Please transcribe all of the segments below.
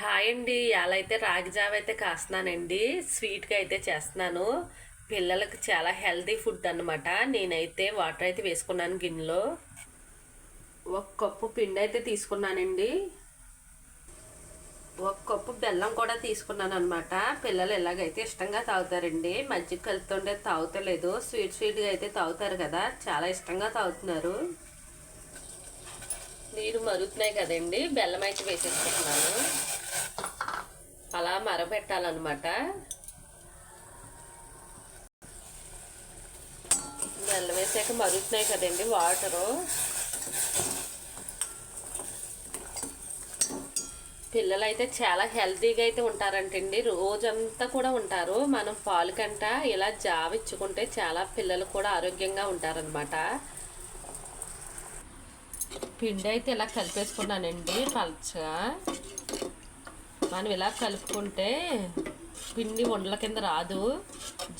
Hi అండి. ఇవాళ అయితే రాగి జావ అయితే కాస్తున్నానండి. స్వీట్గా అయితే చేస్తున్నాను. పిల్లలకు చాలా హెల్తీ ఫుడ్ అన్నమాట. నేనైతే వాటర్ అయితే వేసుకున్నాను గిన్నెలో. ఒక కప్పు పిండి అయితే తీసుకున్నానండి. ఒక కప్పు బెల్లం కూడా తీసుకున్నాను అనమాట పిల్లలు ఎలాగైతే ఇష్టంగా తాగుతారండి. మజ్జిగ కలుపుతుంటే తాగుతలేదు. స్వీట్ స్వీట్గా అయితే తాగుతారు కదా. చాలా ఇష్టంగా తాగుతున్నారు. నీరు మరుగుతున్నాయి కదండి. బెల్లం అయితే వేసేసుకుంటున్నాను. అలా మరబెట్టాలన్నమాట. బెల్లం వేసాక మరుగుతున్నాయి కదండి వాటరు. పిల్లలు అయితే చాలా హెల్తీగా అయితే ఉంటారంటండి. రోజంతా కూడా ఉంటారు. మనం పాలు కంట ఇలా జావ ఇచ్చుకుంటే చాలా పిల్లలు కూడా ఆరోగ్యంగా ఉంటారనమాట పిండి అయితే ఇలా కలిపేసుకున్నానండి పలచగా. మనం ఇలా కలుపుకుంటే పిండి ఉండల కింద రాదు.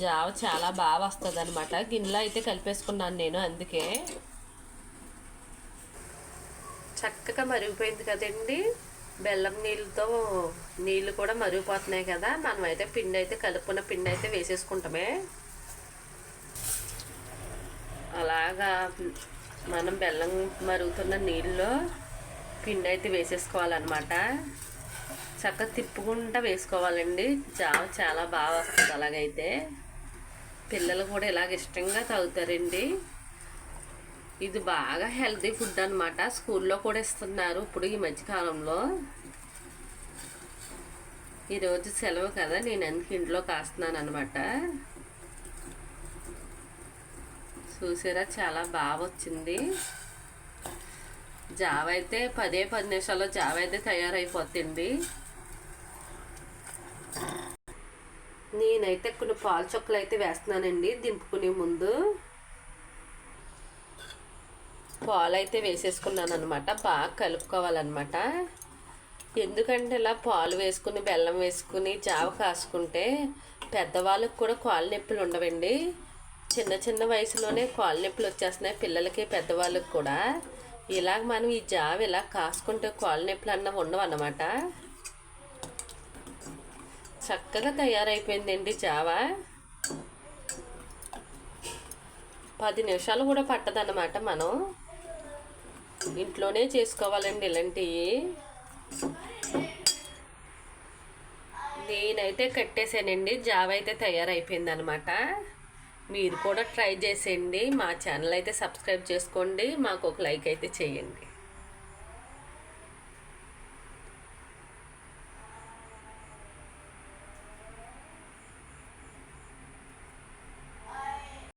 జావ చాలా బాగా వస్తుంది అనమాట గిన్నెలో అయితే కలిపేసుకున్నాను నేను అందుకే. చక్కగా మరిగిపోయింది కదండి. బెల్లం నీళ్ళతో నీళ్ళు కూడా మరిగిపోతున్నాయి కదా. మనం అయితే పిండి అయితే కలుపుకున్న పిండి అయితే వేసేసుకుంటామే. అలాగా మనం బెల్లం మరుగుతున్న నీళ్ళలో పిండి అయితే వేసేసుకోవాలన్నమాట. చక్కగా తిప్పుకుంటా వేసుకోవాలండి. జావ చాలా బాగా వస్తుంది అలాగైతే. పిల్లలు కూడా ఇలాగ ఇష్టంగా తాగుతారండి. ఇది బాగా హెల్తీ ఫుడ్ అనమాట స్కూల్లో కూడా ఇస్తున్నారు ఇప్పుడు ఈ మధ్యకాలంలో ఈరోజు సెలవు కదా నేను అందుకు ఇంట్లో కాస్తున్నాను అనమాట చూసారా చాలా బాగా వచ్చింది. జావ అయితే పదే పది నిమిషాల్లో జావ అయితే తయారైపోతుంది నేనైతే కొన్ని పాల చొక్కలు అయితే వేస్తున్నానండి దింపుకునే ముందు. పాలు అయితే వేసేసుకున్నాను అనమాట బాగా కలుపుకోవాలన్నమాట. ఎందుకంటే ఇలా పాలు వేసుకుని బెల్లం వేసుకుని జావ కాసుకుంటే పెద్దవాళ్ళకి కూడా కాళ్ళు నొప్పులు ఉండవండి. చిన్న చిన్న వయసులోనే కాళ్ళు నొప్పులు వచ్చేస్తున్నాయి పిల్లలకి పెద్దవాళ్ళకి కూడా. ఇలాగ మనం ఈ జావ ఇలా కాసుకుంటే కాళ్ళు నొప్పులు అన్న ఉండవు అన్నమాట చక్కగా తయారైపోయిందండి జావా. పది నిమిషాలు కూడా పట్టదన్నమాట మనం. ఇంట్లోనే చేసుకోవాలండి ఇలాంటివి నేనైతే కట్టేసానండి జావ అయితే తయారైపోయింది అనమాట మీరు కూడా ట్రై చేసేయండి మా ఛానల్ అయితే సబ్స్క్రైబ్ చేసుకోండి మాకు ఒక లైక్ అయితే చేయండి.